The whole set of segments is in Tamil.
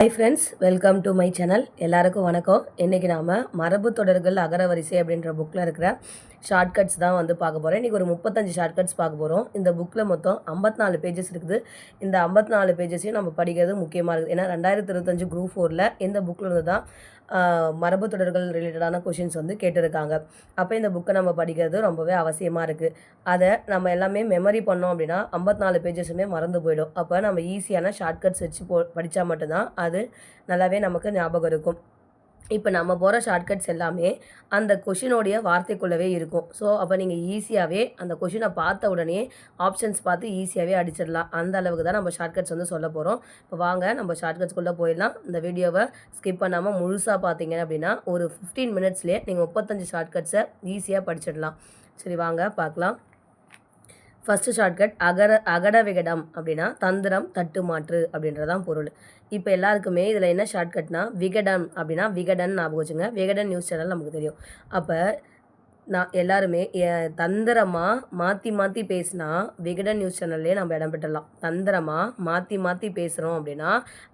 Hi friends welcome to my channel எல்லாருக்கும் வணக்கம். இன்றைக்கி நாம் மரபு தொடர்கள் அகரவரிசை அப்படின்ற புக்கில் இருக்கிற ஷார்ட்கட்ஸ் தான் வந்து பார்க்க போகிறோம் இன்றைக்கி ஒரு முப்பத்தஞ்சு ஷார்ட்கட்ஸ் பார்க்க போகிறோம் இந்த புக்கில் மொத்தம் 54 நாலு பேஜஸ் இருக்குது. இந்த 54 நாலு பேஜஸையும் நம்ம படிக்கிறது முக்கியமாக இருக்குது. ஏன்னா ரெண்டாயிரத்தி இருபத்தஞ்சு குரூப் ஃபோரில் இந்த புக்கில் இருந்து தான் மரபு தொடர்கள் ரிலேட்டடான கொஷின்ஸ் வந்து கேட்டிருக்காங்க. அப்போ இந்த புக்கை நம்ம படிக்கிறது ரொம்பவே அவசியமாக இருக்குது அதை நம்ம எல்லாமே மெமரி பண்ணோம் அப்படின்னா 54 நாலு பேஜஸுமே மறந்து போயிடும். அப்போ நம்ம ஈஸியான ஷார்ட்கட்ஸ் வச்சு போ படித்தா மட்டும்தான் அது நல்லாவே நமக்கு ஞாபகம் இருக்கும். இப்போ நம்ம போகிற ஷார்ட்கட்ஸ் எல்லாமே அந்த கொஷினோடைய வார்த்தைக்குள்ளவே இருக்கும். ஸோ அப்போ நீங்கள் ஈஸியாகவே அந்த கொஷினை பார்த்த உடனே ஆப்ஷன்ஸ் பார்த்து ஈஸியாகவே அடிச்சிடலாம். அந்த அளவுக்கு தான் நம்ம ஷார்ட்கட்ஸ் வந்து சொல்ல போகிறோம் இப்போ வாங்க நம்ம ஷார்ட்கட்ஸ்க்குள்ளே போயிடலாம். இந்த வீடியோவை ஸ்கிப் பண்ணாமல் முழுசாக பார்த்தீங்க அப்படின்னா ஒரு ஃபிஃப்டீன் மினிட்ஸ்லேயே நீங்கள் முப்பத்தஞ்சு ஷார்ட்கட்ஸை ஈஸியாக படிச்சிடலாம். சரி வாங்க பார்க்கலாம். ஃபஸ்ட்டு ஷார்ட்கட் அகர அகட விகடம் அப்படின்னா தந்திரம் தட்டு மாற்று அப்படின்றதான் பொருள். இப்போ எல்லாருக்குமே இதில் என்ன ஷார்ட்கட்னா விகடன் அப்படின்னா விகடன் ஞாபகம் வச்சுங்க. விகடன் நியூஸ் சேனல் நமக்கு தெரியும். அப்போ நான் எல்லாருமே தந்திரமாக மாற்றி மாற்றி பேசினா விகடன் நியூஸ் சேனல்லே நம்ம இடம் பெற்றலாம் தந்திரமாக மாற்றி மாற்றி பேசுகிறோம் அப்படின்னா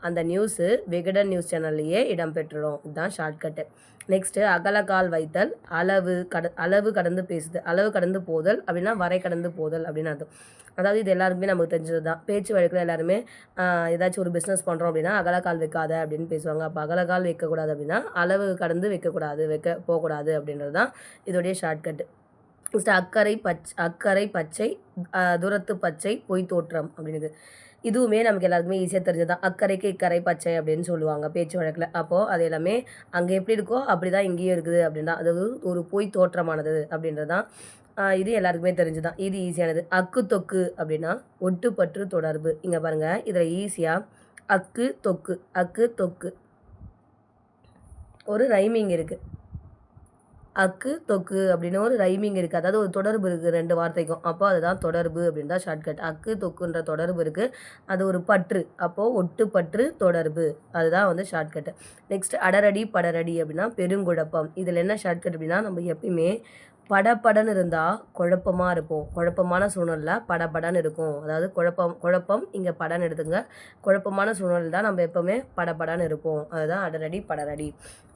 அந்த நியூஸு விகடன் நியூஸ் சேனல்லையே இடம் பெற்றுடும். இதுதான் ஷார்ட்கட்டு. நெக்ஸ்ட்டு அகலக்கால் வைத்தல் அளவு கட அளவு கடந்து பேசுது அளவு கடந்து போதல் அப்படின்னா வரை கடந்து போதல் அப்படின்னு அர்த்தம். அதாவது இது எல்லாருக்குமே நமக்கு தெரிஞ்சது தான் பேச்சு வழக்கில் எல்லாருமே ஏதாச்சும் ஒரு பிஸ்னஸ் பண்ணுறோம் அப்படின்னா அகலக்கால் வைக்காத அப்படின்னு பேசுவாங்க. அப்போ அகலக்கால் வைக்கக்கூடாது அப்படின்னா அளவு கடந்து வைக்கக்கூடாது வைக்க போகக்கூடாது அப்படின்றது தான் இதோடைய ஷார்ட்கட்டு நெக்ஸ்ட் அக்கறை பச் அக்கறை பச்சை துரத்து தூரத்து பச்சை பொய் தோற்றம் அப்படின்னுது. இதுவுமே நமக்கு எல்லாருக்குமே ஈஸியாக தெரிஞ்சது தான் அக்கறைக்கு இக்கரை பச்சை அப்படின்னு சொல்லுவாங்க பேச்சு வழக்கில். அப்போது அது எல்லாமே அங்கே எப்படி இருக்கோ அப்படி தான் இங்கேயும் இருக்குது அப்படின்னு தான் அதாவது ஒரு பொய் தோற்றமானது அப்படின்றது தான் இது எல்லாருக்குமே தெரிஞ்சுதான் இது ஈஸியானது அக்கு தொக்கு அப்படின்னா ஒட்டுப்பற்று தொடர்பு. இங்கே பாருங்கள் இதில் ஈஸியாக அக்கு தொக்கு அக்கு தொக்கு. ஒரு ரைமிங் இருக்குது அக்கு தொக்கு அப்படின்னு ஒரு ரைமிங் இருக்குது அதாவது ஒரு தொடர்பு இருக்குது ரெண்டு வார்த்தைக்கும். அப்போ அதுதான் தொடர்பு அப்படின்னு தான் ஷார்ட்கட் அக்கு தொக்குன்ற தொடர்பு இருக்குது அது ஒரு பற்று. அப்போது ஒட்டு பற்று தொடர்பு. அதுதான் வந்து ஷார்ட்கட்டு நெக்ஸ்ட் அடரடி படரடி அப்படின்னா பெருங்குழப்பம். இதில் என்ன ஷார்ட்கட் அப்படின்னா நம்ம எப்பயுமே படப்படன்னு இருந்தால் குழப்பமாக இருப்போம் குழப்பமான சூழ்நிலை படப்படன்னு இருக்கும். அதாவது குழப்பம் குழப்பம் இங்கே படன்னு எடுத்துங்க குழப்பமான சூழ்நிலை தான் நம்ம எப்போவுமே படப்படன்னு இருப்போம். அதுதான் அடரடி படரடி.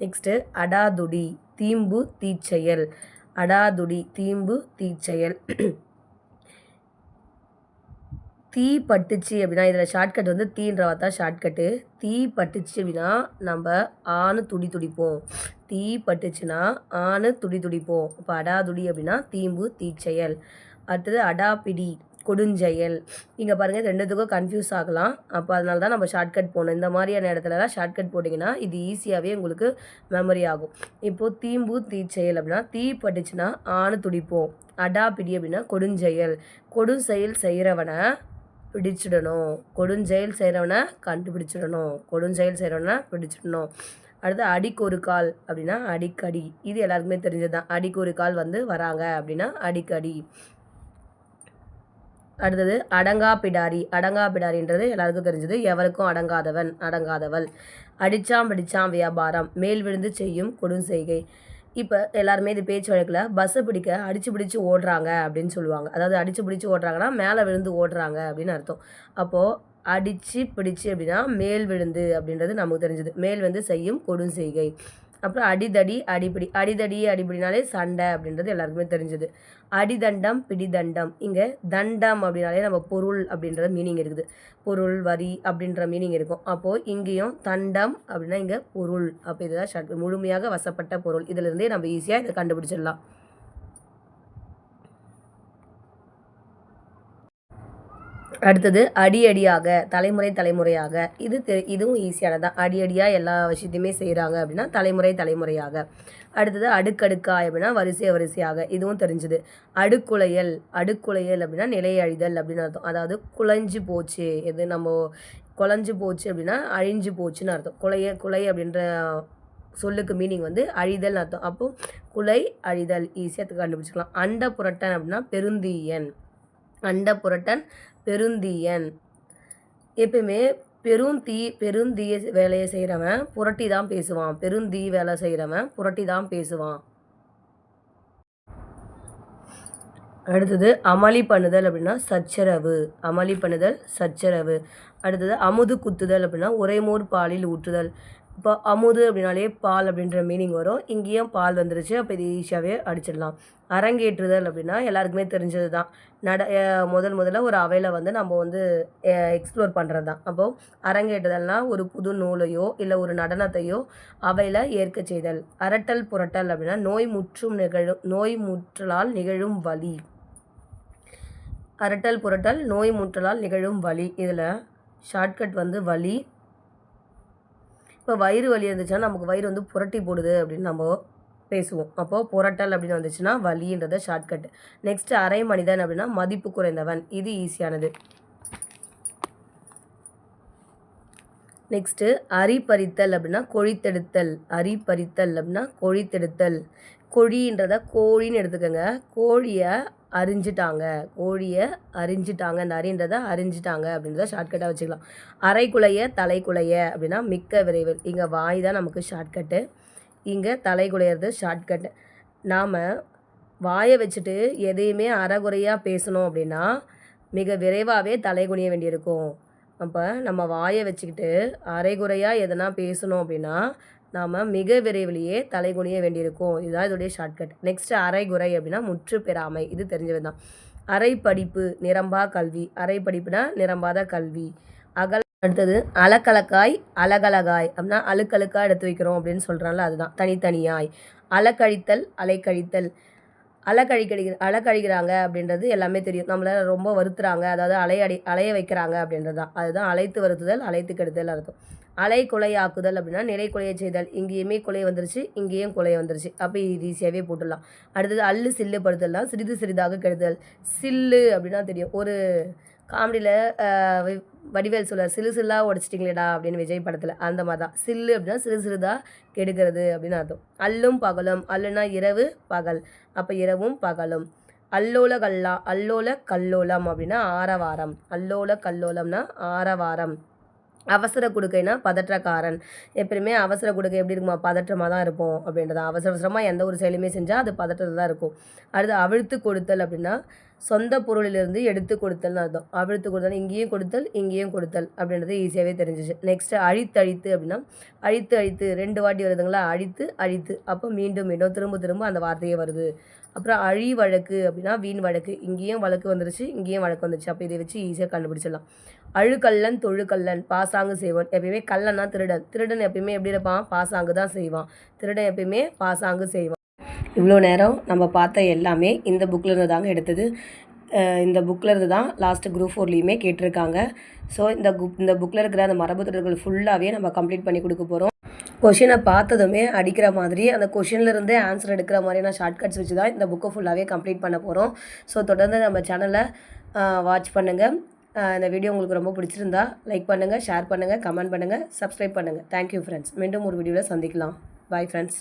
நெக்ஸ்ட்டு அடாதுடி தீம்பு தீச்செயல். அடாதுடி தீம்பு தீச்செயல். தீ பட்டுச்சு அப்படின்னா இதில் ஷார்ட்கட் வந்து தீன்ற தான் ஷார்ட்கட்டு தீ பட்டுச்சு அப்படின்னா நம்ம ஆணு துடி துடிப்போம். தீ பட்டுச்சுன்னா ஆணு துடி துடிப்போம். இப்போ அடாதுடி அப்படின்னா தீம்பு தீச்செயல். அடுத்தது அடாபிடி கொடுஞ்செயல். இங்கே பாருங்கள் ரெண்டுத்துக்கும் கன்ஃபியூஸ் ஆகலாம். அப்போ அதனால தான் நம்ம ஷார்ட்கட் போகணும் இந்த மாதிரியான இடத்துலலாம் ஷார்ட்கட் போட்டிங்கன்னா இது ஈஸியாகவே உங்களுக்கு மெமரி ஆகும். இப்போது தீம்பு தீச்செயல் அப்படின்னா தீ பட்டுச்சுன்னா ஆணு துடிப்போம். அடாபிடி அப்படின்னா கொடுஞ்செயல். கொடுஞ்செயல் செய்கிறவனை பிடிச்சிடணும். கொடுஞ்செயல் செய்கிறவனை கண்டுபிடிச்சிடணும். கொடுஞ்செயல் செய்கிறவனை பிடிச்சிடணும். அடுத்து அடிக்கு ஒரு கால் அப்படின்னா அடிக்கடி. இது எல்லாருக்குமே தெரிஞ்சது தான் அடிக்கு ஒரு கால் வந்து வராங்க அப்படின்னா அடிக்கடி. அடுத்தது அடங்கா பிடாரி. அடங்கா பிடாரின்றது எல்லாருக்கும் தெரிஞ்சது. எவருக்கும் அடங்காதவன் அடங்காதவள். அடிச்சாம் பிடிச்சாம் வியாபாரம். மேல் விழுந்து செய்யும் கொடுஞ்செய்கை இப்போ எல்லாருமே இது பேச்சு வழக்கில் பஸ்ஸை பிடிக்க அடிச்சு பிடிச்சு ஓடுறாங்க அப்படின்னு சொல்லுவாங்க. அதாவது அடிச்சு பிடிச்சு ஓடுறாங்கன்னா மேலே விழுந்து ஓடுறாங்க அப்படின்னு அர்த்தம். அப்போது அடித்து பிடிச்சு அப்படின்னா மேல் விழுந்து அப்படின்றது நமக்கு தெரிஞ்சது. மேல் வந்து செய்யும் கொடுஞ்செய்கை. அப்புறம் அடிதடி அடிப்பிடி அடிதடி அடிப்பிடினாலே சண்டை அப்படின்றது எல்லாருக்குமே தெரிஞ்சது. அடிதண்டம் பிடிதண்டம். இங்கே தண்டம் அப்படின்னாலே நம்ம பொருள் அப்படின்ற மீனிங் இருக்குது. பொருள் வரி அப்படின்ற மீனிங் இருக்கும். அப்போது இங்கேயும் தண்டம் அப்படின்னா இங்கே பொருள். அப்போ இதுதான் ஷார்ட் முழுமையாக வசப்பட்ட பொருள். இதிலிருந்தே நம்ம ஈஸியாக இதை கண்டுபிடிச்சிடலாம். அடுத்தது அடி அடியாக தலைமுறை தலைமுறையாக. இது தெ- இதுவும் ஈஸியானதான் அடி அடியாக எல்லா விஷயத்தையுமே செய்கிறாங்க அப்படின்னா தலைமுறை தலைமுறையாக. அடுத்தது அடுக்கடுக்காய் அப்படின்னா வரிசை வரிசையாக. இதுவும் தெரிஞ்சுது. அடுக்குலையல் அடுக்குலையல் அப்படின்னா நிலை அழிதல் அப்படின்னு அர்த்தம். அதாவது குலைஞ்சு போச்சு. எது நம்ம குலைஞ்சு போச்சு அப்படின்னா அழிஞ்சு போச்சுன்னு அர்த்தம். குலைய குலை அப்படின்ற சொல்லுக்கு மீனிங் வந்து அழிதல் அர்த்தம். அப்போ குலை அழிதல் ஈஸியாக கண்டுபிடிச்சிக்கலாம். அண்ட புரட்டன் அப்படின்னா பெருந்தீயன். அண்ட புரட்டன் பெருந்தீயன். எப்பயுமே பெருந்தீ பெருந்தீய வேலையை செய்கிறவன் புரட்டி தான் பேசுவான். பெருந்தீ வேலை செய்கிறவன் புரட்டி தான் பேசுவான். அடுத்தது அமளி பண்ணுதல் அப்படின்னா சச்சரவு. அமளி பண்ணுதல் சச்சரவு. அடுத்தது அமுது குத்துதல் அப்படின்னா உறைமோர் பாலில் ஊற்றுதல். இப்போ அமுது அப்படின்னாலே பால் அப்படின்ற மீனிங் வரும். இங்கேயும் பால் வந்துருச்சு. அப்போ இது ஈஸியாகவே அடிச்சிடலாம். அரங்கேற்றுதல் அப்படின்னா எல்லாருக்குமே தெரிஞ்சது தான் நட முதல் முதல்ல ஒரு அவையில் வந்து நம்ம வந்து எக்ஸ்ப்ளோர் பண்ணுறது தான் அப்போது அரங்கேற்றுதல்னால் ஒரு புது நூலையோ இல்லை ஒரு நடனத்தையோ அவையில் ஏற்க செய்தல். அரட்டல் புரட்டல் அப்படின்னா நோய் முற்றும் நிகழும் நோய் முற்றலால் நிகழும் வலி. அரட்டல் புரட்டல் நோய் முற்றலால் நிகழும் வலி. இதில் ஷார்ட்கட் வந்து வலி இப்போ வயிறு வலி இருந்துச்சுன்னா நமக்கு வயிறு வந்து புரட்டி போடுது அப்படின்னு நம்ம பேசுவோம். அப்போது புரட்டல் அப்படின்னு வந்துச்சுன்னா வலின்றத ஷார்ட்கட் நெக்ஸ்ட் அரை மனிதன் அப்படின்னா மதிப்பு குறைந்தவன். இது ஈஸியானது நெக்ஸ்ட்டு அரி பறித்தல் அப்படின்னா கொழித்தெடுத்தல். அரி பறித்தல் அப்படின்னா கொழித்தெடுத்தல். கொழின்றத கோழின்னு எடுத்துக்கோங்க. கோழியை அரிஞ்சிட்டாங்க கோழியை அரிஞ்சிட்டாங்க இந்த அறின்றதை அரிஞ்சிட்டாங்க அப்படின்றத ஷார்ட்கட்டாக வச்சுக்கலாம். அரைக்குலைய தலைக்குலைய அப்படின்னா மிக்க விரைவில் இங்கே வாய் தான் நமக்கு ஷார்ட்கட்டு இங்கே தலைக்குலையிறது ஷார்ட்கட் நாம் வாயை வச்சுட்டு எதையுமே அறகுறையாக பேசணும் அப்படின்னா மிக விரைவாகவே தலைகுனிய வேண்டியிருக்கும். அப்போ நம்ம வாயை வச்சுக்கிட்டு அரைகுறையாக எதனா பேசணும் அப்படின்னா நாம் மிக விரைவிலேயே தலைகுனிய வேண்டியிருக்கும். இதுதான் இதோடைய ஷார்ட்கட் நெக்ஸ்ட் அரைகுறை அப்படின்னா முற்று பெறாமை இது தெரிஞ்சது தான் அரை படிப்பு நிரம்பா கல்வி. அரை படிப்புனா நிரம்பாத கல்வி. அகல் அடுத்தது அலக்கலக்காய் அலகலகாய் அப்படின்னா அழுக்கழுக்காக எடுத்து வைக்கிறோம் அப்படின்னு சொல்கிறாங்களா அதுதான். தனித்தனியாய். அலக்கழித்தல் அலைக்கழித்தல். அலக்கழிக்கடி அலக்கழிக்கிறாங்க அப்படின்றது எல்லாமே தெரியும். நம்மளை ரொம்ப வருத்துறாங்க. அதாவது அலையடி அலைய வைக்கிறாங்க அப்படின்றது தான் அதுதான் அழைத்து வருத்துதல் அழைத்து கெடுதல் அர்த்தம். அலை கொலையாக்குதல் அப்படின்னா நிலை கொலையை செய்தல். இங்கேயுமே குலை வந்துருச்சு இங்கேயும் குலை வந்துருச்சு. அப்போ இது ஈஸியாகவே போட்டுடலாம். அடுத்தது அல்லு சில்லுப்படுத்தலாம் சிறிது சிறிதாக கெடுதல் சில்லு அப்படின்னா தெரியும். ஒரு காமெடியில் வடிவேல் சொல்லார் சிலு சில்லாக உடச்சிட்டிங்களேடா அப்படின்னு விஜய் படத்தில். அந்த மாதிரி தான் சில்லு அப்படின்னா சிறு சிறுதாக கெடுக்கிறது அப்படின்னு அர்த்தம். அல்லும் பகலும். அல்லுனா இரவு பகல். அப்போ இரவும் பகலும். அல்லோல கல்லா அல்லோல கல்லோலம் அப்படின்னா ஆரவாரம். அல்லோல கல்லோலம்னா ஆரவாரம். அவசர கொடுக்கைனா பதற்றக்காரன். எப்பயுமே அவசர கொடுக்கை எப்படி இருக்குமா? பதற்றமாக தான் இருப்போம் அப்படின்றது. அவசர அவசரமாக எந்த ஒரு செயலுமே செஞ்சால் அது பதற்றத்தில் தான் இருக்கும். அடுத்து அவிழ்த்து கொடுத்தல் அப்படின்னா சொந்த பொருளிலிருந்து எடுத்து கொடுத்தல்னு அர்த்தம். அவிழ்த்து கொடுத்தல் இங்கேயும் கொடுத்தல் இங்கேயும் கொடுத்தல் அப்படின்றது ஈஸியாகவே தெரிஞ்சிச்சு. நெக்ஸ்ட்டு அழித்தழித்து அப்படின்னா அழித்து அழித்து ரெண்டு வாட்டி வருதுங்களா? அழித்து அழித்து. அப்போ மீண்டும் மீண்டும் திரும்ப திரும்ப அந்த வார்த்தையே வருது. அப்புறம் அழி வழக்கு அப்படின்னா வீண் வழக்கு. இங்கேயும் வழக்கு வந்துருச்சு இங்கேயும் வழக்கு வந்துருச்சு. அப்போ இதை வச்சு ஈஸியாக கண்டுபிடிச்சிடலாம். அழுக்கல்லன் தொழுகல்லன் பாசாங்கு செய்வான். எப்பயுமே கல்லன்னா திருடன். திருடன் எப்பயுமே எப்படி இருப்பான்? பாசாங்கு தான் செய்வான். திருடன் எப்பயுமே பாசாங்கு செய்வான். இவ்வளோ நேரம் நம்ம பார்த்த எல்லாமே இந்த புக்கில் இருந்து தாங்க எடுத்தது. இந்த புக்கில் இருந்து தான் லாஸ்ட்டு குரூப் ஃபோர்லேயுமே கேட்டிருக்காங்க. ஸோ இந்த குப் இந்த புக்கில் இருக்கிற அந்த மரபு தொடர்கள் ஃபுல்லாகவே நம்ம கம்ப்ளீட் பண்ணி கொடுக்க போகிறோம் கொஷினை பார்த்ததுமே அடிக்கிற மாதிரி அந்த கொஷின்லேருந்தே ஆன்சர் எடுக்கிற மாதிரியான ஷார்ட்கட்ஸ் வச்சு தான் இந்த புக்கை ஃபுல்லாகவே கம்ப்ளீட் பண்ண போகிறோம் ஸோ தொடர்ந்து நம்ம சேனலை வாட்ச் பண்ணுங்கள் இந்த வீடியோ உங்களுக்கு ரொம்ப பிடிச்சிருந்தா லைக் பண்ணுங்கள் ஷேர் பண்ணுங்கள் கமெண்ட் பண்ணுங்கள் சப்ஸ்கிரைப் பண்ணுங்கள் தேங்க்யூ ஃப்ரெண்ட்ஸ் மீண்டும் ஒரு வீடியோவில் சந்திக்கலாம். Bye friends